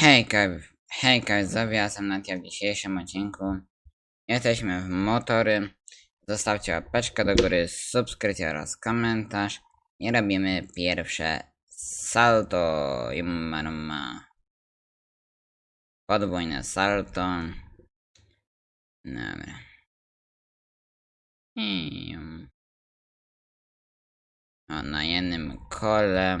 Hejka, hejka, zawiasem na w dzisiejszym odcinku. Jesteśmy w motory. Zostawcie łapeczkę do góry, subskrypcję oraz komentarz. I robimy pierwsze salto. Yumma, yumma. Podwójne salto. Dobra. O, na jednym kole.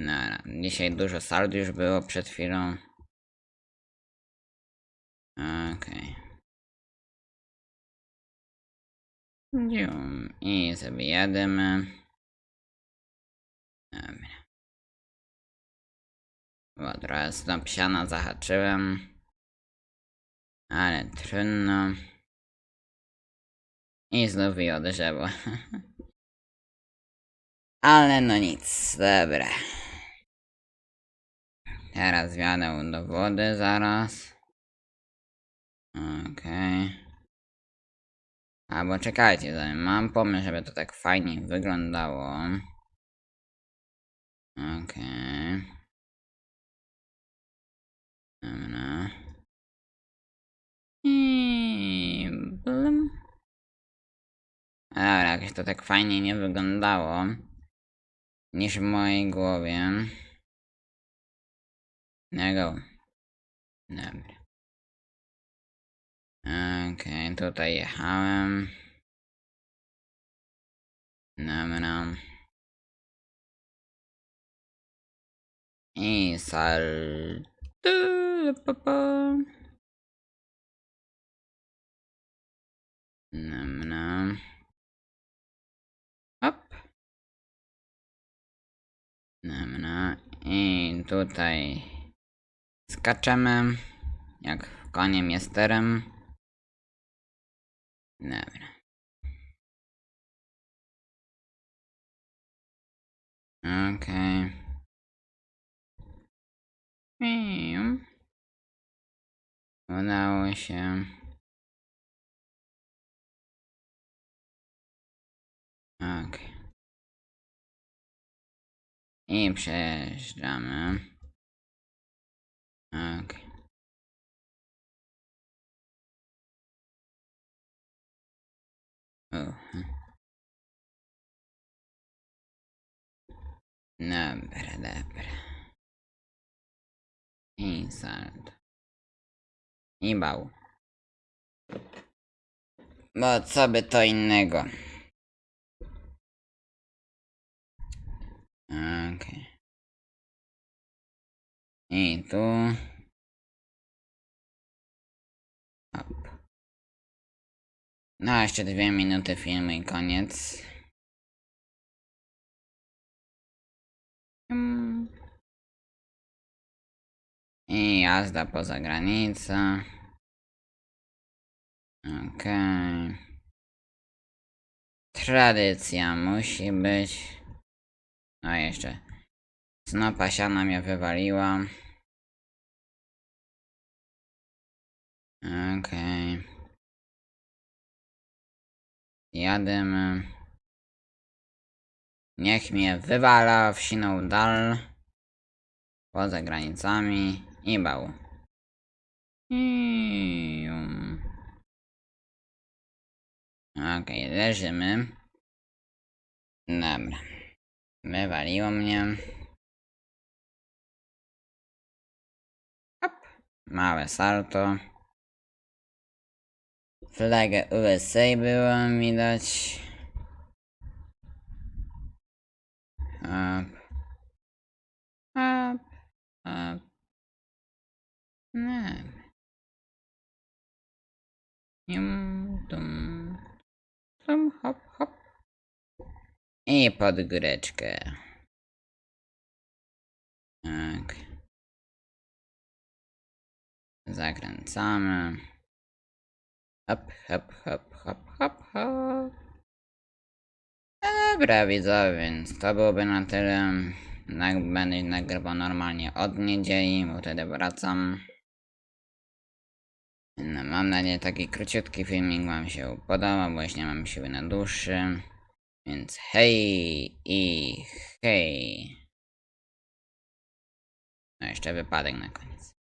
Dobra, dzisiaj dużo sald już było przed chwilą. Okej. Dzium. I sobie jademy. Dobra. Bo psiana zahaczyłem. Ale trudno. I znów wyjął drzewo. Ale no nic, dobra. Teraz wjadę do wody zaraz. Okej. Albo czekajcie, mam pomysł, żeby to tak fajnie wyglądało. Okej. Dobra. I blum. Dobra, jakoś to tak fajnie nie wyglądało niż w mojej głowie. No go. Dobra. Okej, tutaj jechałem. Dobra. I salto. pa, pa. Dobra. Hop. Dobra. I tutaj skaczemy jak koniem jesterem. Dobra. Okej. Okay. Udało się. Okej. I przejeżdżamy. Dobra, dobra. I salto. I bał. Bo co by to innego? Okej. I tu. No, jeszcze dwie minuty filmu i koniec. Mm. I jazda poza granicą. Okej. Tradycja musi być. No jeszcze. Snopa siana mnie wywaliła. Okej. Jademy. Niech mnie wywala w siną dal. Poza granicami. I bał. I... Okej, leżymy. Dobra. Wywaliło mnie. Hop. Małe salto. Flagę USA było widać. Hop. Hop. Hop. No. Jum, dum. Dum, hop, hop. I pod góreczkę. Tak. Zakręcamy. Hop, hop, hop, hop, hop, hop. Dobra, widzowie, więc to byłoby na tyle. Będę nagrywał normalnie od niedzieli, bo wtedy wracam. No, mam nadzieję, taki króciutki filmik Wam się podoba, bo nie mam siły na dłuższy. Więc hej i hej. No jeszcze wypadek na koniec.